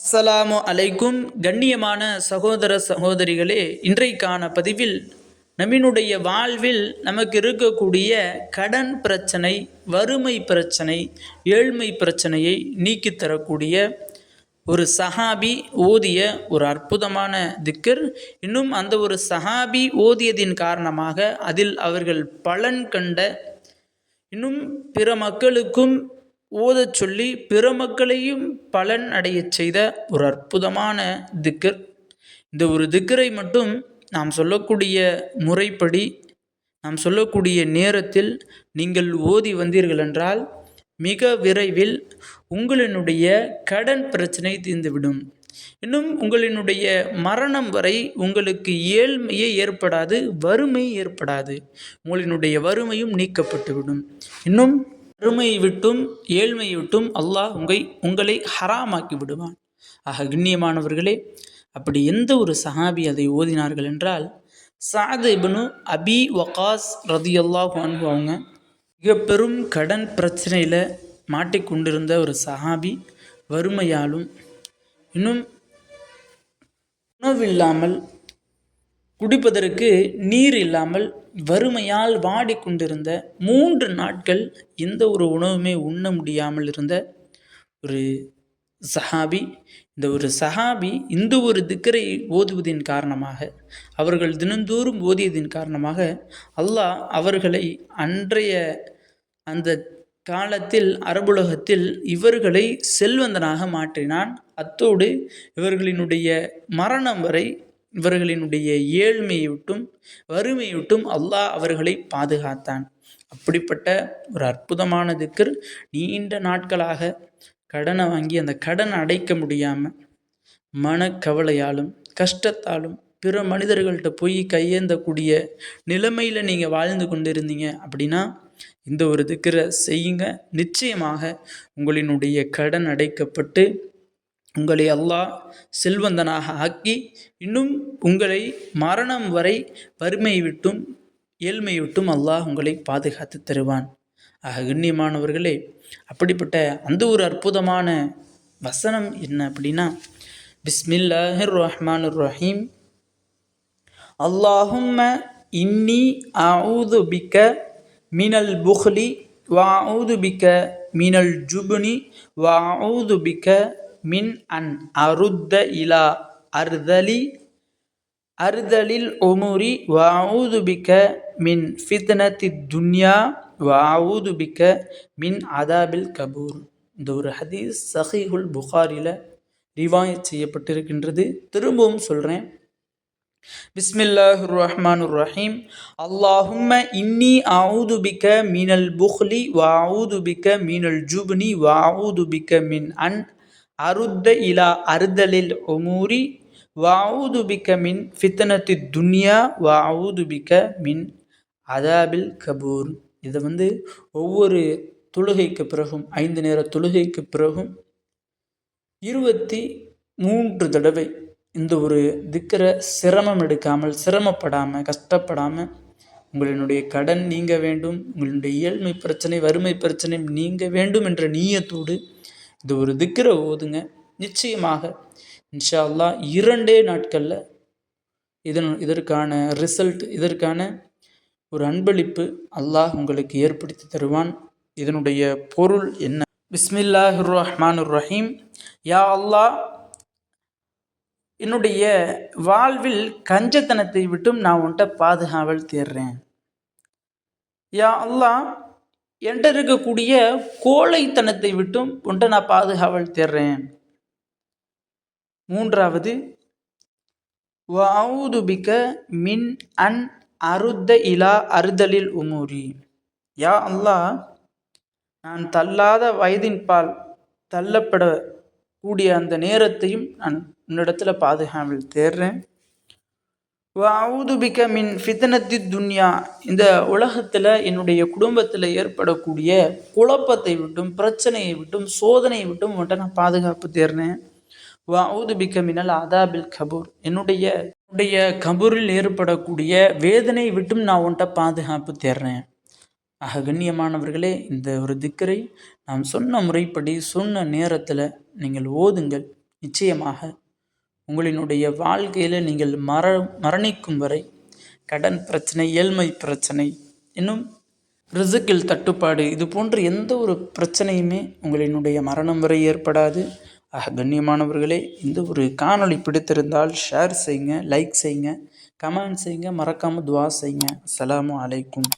அஸ்ஸலாமு அலைக்கும். கண்ணியமான சகோதர சகோதரிகளே இன்றைக்கான பதிவில் நம்மினுடைய வாழ்வில் நமக்கு இருக்கக்கூடிய கடன் பிரச்சனை வறுமை பிரச்சனை ஏழ்மை பிரச்சனையை நீக்கித் தரக்கூடிய ஒரு சஹாபி ஓதிய ஒரு அற்புதமான திக்கர். இன்னும் அந்த ஒரு சஹாபி ஓதியதின் காரணமாக அதில் அவர்கள் பலன் கண்ட இன்னும் பிற மக்களுக்கும் ஓதச் சொல்லி பிற மக்களையும் பலன் அடையச் செய்த ஒரு அற்புதமான திக்கர். இந்த ஒரு திக்கரை மட்டும் நாம் சொல்லக்கூடிய முறைப்படி நாம் சொல்லக்கூடிய நேரத்தில் நீங்கள் ஓதி வந்தீர்கள் என்றால் மிக விரைவில் உங்களினுடைய கடன் பிரச்சனை தீர்ந்துவிடும். இன்னும் உங்களினுடைய மரணம் வரை உங்களுக்கு ஏழ்மையே ஏற்படாது வறுமை ஏற்படாது. உங்களினுடைய வறுமையும் நீக்கப்பட்டுவிடும். இன்னும் வறுமையை விட்டும் ஏழ்மையை விட்டும் அல்லாஹ் உங்கை உங்களை ஹராமாக்கி விடுவான். ஆக கண்ணியமானவர்களே அப்படி எந்த ஒரு சஹாபி அதை ஓதினார்கள் என்றால் சாத் இப்னு அபி வகாஸ் ரதியல்லாஹு அன்ஹு அவங்க மிக பெரும் கடன் பிரச்சனையில் மாட்டிக்கொண்டிருந்த ஒரு சஹாபி வறுமையாலும் இன்னும் உணவில்லாமல் குடிப்பதற்கு நீர் இல்லாமல் வறுமையால் வாடிக்கொண்டிருந்த மூன்று நாட்கள் எந்த ஒரு உணவுமே உண்ண முடியாமல் இருந்த ஒரு சஹாபி இந்த ஒரு சஹாபி இந்த ஒரு திக்கரை ஓதுவதின் காரணமாக அவர்கள் தினந்தோறும் ஓதியதின் காரணமாக அல்லாஹ் அவர்களை அன்றைய அந்த காலத்தில் அரபுலகத்தில் இவர்களை செல்வந்தனாக மாற்றினான். அத்தோடு இவர்களினுடைய மரணம் வரை இவர்களினுடைய ஏழ்மையை விட்டும் வறுமையை விட்டும் அல்லாஹ் அவர்களை பாதுகாத்தான். அப்படிப்பட்ட ஒரு அற்புதமான திக்கர் நீண்ட நாட்களாக கடனை வாங்கி அந்த கடன் அடைக்க முடியாமல் மனக்கவலையாலும் கஷ்டத்தாலும் பிற மனிதர்கள்ட்ட போய் கையேந்தக்கூடிய நிலைமையில் நீங்கள் வாழ்ந்து கொண்டு இருந்தீங்க அப்படின்னா இந்த ஒரு திக்கரை செய்யுங்க. நிச்சயமாக உங்களினுடைய கடன் அடைக்கப்பட்டு உங்களை அல்லாஹ் செல்வந்தனாக ஆக்கி இன்னும் உங்களை மரணம் வரை வறுமை விட்டும் ஏழ்மை விட்டும் அல்லாஹ் உங்களை பாதுகாத்து தருவான். ஆக கண்ணியமானவர்களே அப்படிப்பட்ட அந்த ஒரு அற்புதமான வசனம் என்ன அப்படின்னா பிஸ்மில்லாஹிர் ரஹ்மான் ரஹீம் அல்லாஹும்ம இன்னி அவுது பிக்க மினல் புஹ்லி வஅஊது பிக்க மினல் ஜுப்னி வஅஊது பிக்க மின் அன் அருத்த இலா அர்தலி அர்தலில் ஒமுரி வஅஊது பிக்க மின் ஃபித்னத்தி துன்யா வஅஊது பிக்க மின் அதாபில் கபூர். இந்த ஒரு ஹதீஸ் சஹீஹுல் புகாரில் ரிவாயத் செய்யப்பட்டிருக்கின்றது. திரும்பவும் சொல்கிறேன் பிஸ்மில்லாஹ் ரஹ்மான் ரஹீம். அல்லாஹும்ம இன்னி ஆவுதுபிக்க மீனல் புஹ்லி வஅஊது பிக்க மீனல் ஜுப்னி வஅஊது பிக்க மின் அன் அருத்த இலா அறுதலில் ஒமூரி வாவுதுபிக்க மின் ஃபித்னத்தி துன்யா வாவுதுபிக்க மின் அதாபில் கபூர். இதை வந்து ஒவ்வொரு தொழுகைக்கு பிறகும் ஐந்து நேர தொழுகைக்கு பிறகும் இருபத்தி மூன்று தடவை இந்த ஒரு திக்கரை சிரமம் எடுக்காமல் சிரமப்படாமல் கஷ்டப்படாமல் உங்களினுடைய கடன் நீங்க வேண்டும் உங்களுடைய இயல்மை பிரச்சனை வறுமை பிரச்சனை நீங்க வேண்டும் என்ற நீயத்தோடு இது ஒரு திக்கரை ஓதுங்க. நிச்சயமாக இன்ஷா அல்லாஹ் இரண்டே நாட்களில் இதன் இதற்கான ரிசல்ட் இதற்கான ஒரு அன்பளிப்பு அல்லாஹ் உங்களுக்கு ஏற்படுத்தி தருவான். இதனுடைய பொருள் என்ன? பிஸ்மில்லாஹிர் ரஹ்மான் ரஹீம் யா அல்லாஹ் என்னுடைய வாழ்வில் கஞ்சத்தனத்தை விட்டும் நான் உன்கிட்ட பாதுகாவல் தேடுறேன் யா அல்லாஹ் என்கிட்ட இருக்கக்கூடிய கோழைத்தனத்தை விட்டும் உன்கிட்ட நான் பாதுகாவல் தேடுறேன் மூன்றாவது வவுதுபிக்க மின் அன் அருத்த இலா அறுதலில் உமூரி. யா அல்லாஹ் நான் தள்ளாத வயதின்பால் தள்ளப்படக்கூடிய தள்ளப்பட கூடிய அந்த நேரத்தையும் நான் உன்னிடத்தில் பாதுகாவல் தேடுறேன் வவுதுபிக்க மின் ஃபித்தனத்தி துன்யா. இந்த உலகத்தில் என்னுடைய குடும்பத்தில் ஏற்படக்கூடிய குழப்பத்தை விட்டும் பிரச்சனையை விட்டும் சோதனையை விட்டும் உன்ட்ட நான் பாதுகாப்பு தேர்றேன். வவுதுபிக்க மினல் அதாபில் கபூர். என்னுடைய என்னுடைய கபூரில் ஏற்படக்கூடிய வேதனை விட்டும் நான் உன்ட்ட பாதுகாப்பு தேர்றேன். ஆக கண்ணியமானவர்களே இந்த ஒரு திக்கரை நாம் சொன்ன முறைப்படி சொன்ன நேரத்தில் நீங்கள் ஓதுங்கள். நிச்சயமாக உங்களினுடைய வாழ்க்கையில் நீங்கள் மர மரணிக்கும் வரை கடன் பிரச்சனை ஏழ்மை பிரச்சனை இன்னும் ரிசுக்கில் தட்டுப்பாடு இது போன்ற எந்த ஒரு பிரச்சனையுமே உங்களினுடைய மரணம் வரை ஏற்படாது. ஆக கண்ணியமானவர்களே இந்த ஒரு காணொளி பிடித்திருந்தால் ஷேர் செய்யுங்க லைக் செய்யுங்க கமெண்ட் செய்யுங்க மறக்காமல் துவா செய்யுங்க. அஸ்ஸலாமு அலைக்கும்.